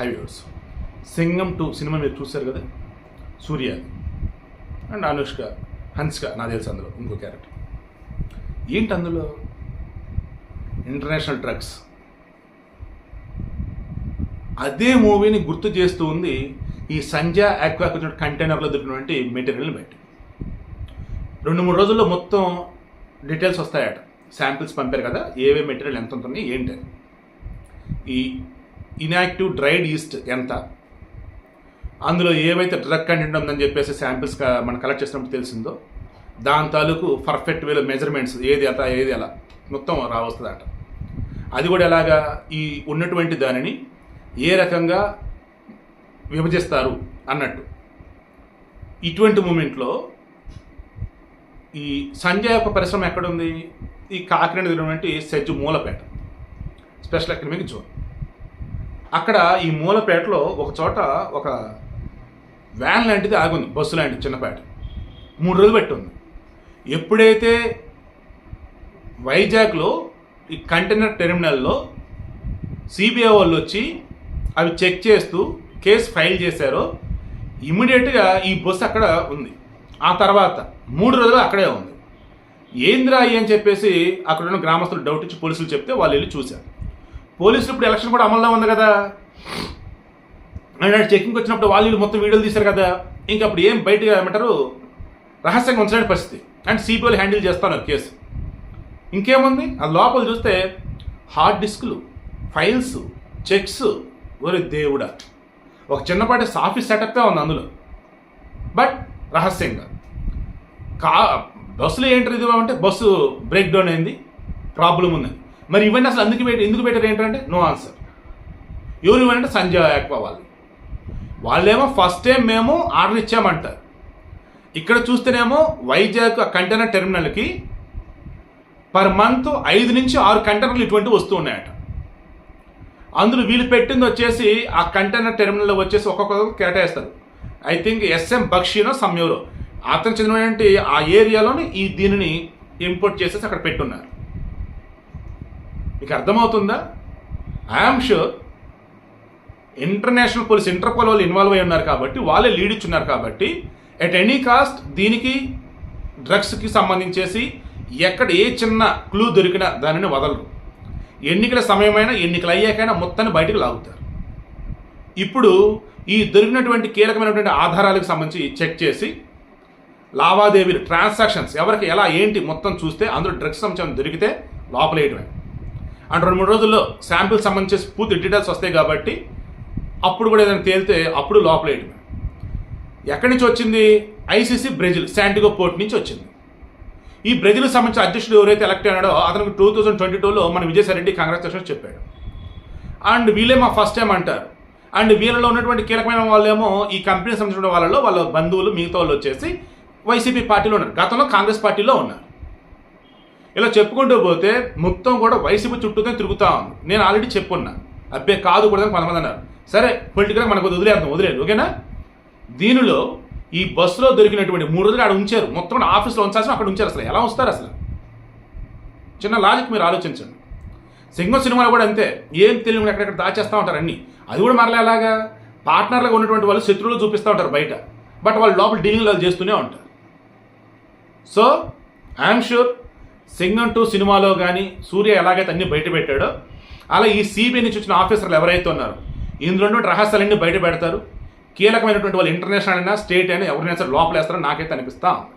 Highways. Singam two cinema మీరు చూశారు కదా? సూర్య. అండ్ అనుష్క హన్స్క నా తెలుసు అందులో ఇంకో క్యారెక్టర్ ఏంటి అందులో? ఇంటర్నేషనల్ డ్రగ్స్ అదే మూవీని గుర్తు చేస్తూ ఉంది ఈ సంజయ్ ఆక్వాకి వచ్చిన కంటైనర్లో దొరికినటువంటి మెటీరియల్ బయట రెండు మూడు రోజుల్లో మొత్తం డీటెయిల్స్ వస్తాయట. శాంపిల్స్ పంపారు కదా ఏవే మెటీరియల్ ఎంత ఉంటుంది ఏంటి అని. ఈ ఇన్యాక్టివ్ డ్రైడ్ ఈస్ట్ ఎంత? అందులో ఏవైతే డ్రగ్ కంటెంట్ ఉందని చెప్పేసి శాంపిల్స్ మనం కలెక్ట్ చేసినప్పుడు తెలిసిందో దాని తాలూకు పర్ఫెక్ట్ వేలో మెజర్మెంట్స్ ఏది అలా ఏది ఎలా మొత్తం రావస్తుందట. అది కూడా ఎలాగా? ఈ ఉన్నటువంటి దానిని ఏ రకంగా విభజిస్తారు అన్నట్టు. ఇటువంటి మూమెంట్లో ఈ సంజయ్ యొక్క పరిశ్రమ ఎక్కడుంది? ఈ కాకినాడ ఉన్నటువంటి SEZ Mulapeta special economic zone. అక్కడ ఈ మూలపేటలో ఒక చోట ఒక వ్యాన్ లాంటిది ఆగుంది బస్సు లాంటిది చిన్నపేట మూడు రోజులు పెట్టి ఉంది ఎప్పుడైతే వైజాగ్లో ఈ కంటైనర్ టెర్మినల్లో సిబిఐ వాళ్ళు వచ్చి అవి చెక్ చేస్తూ కేసు ఫైల్ చేశారో ఇమీడియట్గా ఈ బస్సు అక్కడ ఉంది. ఆ తర్వాత మూడు రోజులు అక్కడే ఉంది. ఏంద్రా అని చెప్పేసి అక్కడ ఉన్న గ్రామస్తులు డౌట్ ఇచ్చి పోలీసులు చెప్తే వాళ్ళు వెళ్ళి చూశారు. పోలీసులు ఇప్పుడు ఎలక్షన్ కూడా అమల్లో ఉంది కదా. అండ్ చెక్కింగ్ వచ్చినప్పుడు వాళ్ళు మొత్తం వీడియోలు తీశారు కదా. ఇంకా అప్పుడు ఏం బయటగా ఏమంటారు? రహస్యంగా ఉంచలేని పరిస్థితి. అండ్ సిబిఐలు హ్యాండిల్ చేస్తాను కేసు. ఇంకేముంది? ఆ లోపల చూస్తే హార్డ్ డిస్క్లు ఫైల్స్ చెక్స్ ఒరే దేవుడా. ఒక చిన్నపాటి సాఫీస్ సెటప్పే ఉంది అందులో. బట్ రహస్యంగా. కా బస్సులో ఏంటి ఇది అంటే బస్సు బ్రేక్ డౌన్ అయింది. ప్రాబ్లం ఉంది. మరి ఇవన్నీ అసలు అందుకు పెట్టి ఎందుకు పెట్టారు ఏంటంటే? No answer. ఎవరు ఇవ్వాలంటే సంజయ్ యాక్వా వాళ్ళు వాళ్ళేమో ఫస్ట్ టైం మేము ఆర్డర్ ఇచ్చామంటారు ఇక్కడ చూస్తేనేమో వైజాగ్ కంటైనర్ టెర్మినల్కి పర్ మంత్ ఐదు నుంచి ఆరు కంటైనర్లు ఇటువంటివి వస్తూ ఉన్నాయట. అందులో వీళ్ళు పెట్టింది వచ్చేసి ఆ కంటైనర్ టెర్మినల్లో వచ్చేసి ఒక్కొక్కరు కేటాయిస్తారు. ఐ థింక్ ఎస్ఎం బక్షీనో సమ్యూరో. అతను చెందినటువంటి ఆ ఏరియాలోని ఈ దీనిని ఇంపోర్ట్ చేసేసి అక్కడ పెట్టున్నారు. మీకు అర్థమవుతుందా? I am sure international police Interpol వాళ్ళు ఇన్వాల్వ్ అయి ఉన్నారు కాబట్టి వాళ్ళే లీడ్ ఇచ్చున్నారు కాబట్టి ఎట్ ఎనీ కాస్ట్ దీనికి డ్రగ్స్కి సంబంధించేసి ఎక్కడ ఏ చిన్న క్లూ దొరికినా దానిని వదలరు. ఎన్నికల సమయమైనా ఎన్నికలు అయ్యాకైనా మొత్తాన్ని బయటకు లాగుతారు. ఇప్పుడు ఈ దొరికినటువంటి కీలకమైనటువంటి ఆధారాలకు సంబంధించి చెక్ చేసి లావాదేవీలు ట్రాన్సాక్షన్స్ ఎవరికి ఎలా ఏంటి మొత్తం చూస్తే అందులో డ్రగ్స్ సంబంధించిన దొరికితే లోపలేయడమే అండ్ రెండు మూడు రోజుల్లో శాంపిల్ సంబంధించి పూర్తి డీటెయిల్స్ వస్తాయి కాబట్టి అప్పుడు కూడా ఏదైనా తేలితే అప్పుడు లోపలేయడమే ఎక్కడి నుంచి వచ్చింది? ఐసీసీ బ్రెజిల్ శాంటిగో పోర్ట్ నుంచి వచ్చింది. ఈ బ్రెజిల్కి సంబంధించిన అధ్యక్షుడు ఎవరైతే ఎలక్ట్ అయినాడో అతనికి టూ థౌజండ్ ట్వంటీ టూలో మన విజయసాయిరెడ్డి కాంగ్రెస్ చెప్పాడు. అండ్ వీళ్ళే మా ఫస్ట్ టైం అంటారు. అండ్ వీళ్ళలో ఉన్నటువంటి కీలకమైన వాళ్ళేమో ఈ కంపెనీ సంబంధించిన వాళ్ళలో వాళ్ళ బంధువులు మిగతా వాళ్ళు వచ్చేసి వైసీపీ పార్టీలో ఉన్నారు. గతంలో కాంగ్రెస్ పార్టీలో ఉన్నారు. ఇలా చెప్పుకుంటూ పోతే మొత్తం కూడా వైసీపీ చుట్టూనే తిరుగుతా ఉంది. నేను ఆల్రెడీ చెప్పున్నా. అబ్బే కాదు కూడా కొంతమంది అన్నారు. సరే పొలిటికల్గా మనకు వదిలేద్దాం వదిలేదు ఓకేనా? దీనిలో ఈ బస్సులో దొరికినటువంటి మూడు రోజులు ఆడ ఉంచారు. మొత్తం కూడా ఆఫీస్లో ఉంచాల్సిన అక్కడ ఉంచారు అసలు. ఎలా వస్తారు అసలు? చిన్న లాజిక్ మీరు ఆలోచించండి. సింగం సినిమాలో కూడా అంతే. ఏం తెలియని ఎక్కడెక్కడ దాచేస్తూ ఉంటారు అన్నీ. అది కూడా మరలా ఎలాగా? పార్ట్నర్లుగా ఉన్నటువంటి వాళ్ళు శత్రువులు చూపిస్తూ ఉంటారు బయట. బట్ వాళ్ళు లోపల డీలింగ్ వాళ్ళు చేస్తూనే ఉంటారు. So I'm sure Singam two సినిమాలో కానీ సూర్య ఎలాగైతే అన్ని బయట పెట్టాడో అలా ఈ సిబిఐ నుంచి వచ్చిన ఆఫీసర్లు ఎవరైతే ఉన్నారో ఇందులో రహస్యాలన్నీ బయట పెడతారు. కీలకమైనటువంటి వాళ్ళు ఇంటర్నేషనల్ అయినా స్టేట్ అయినా ఎవరినైనా సరే లోపలేస్తారో నాకైతే అనిపిస్తా ఉంది.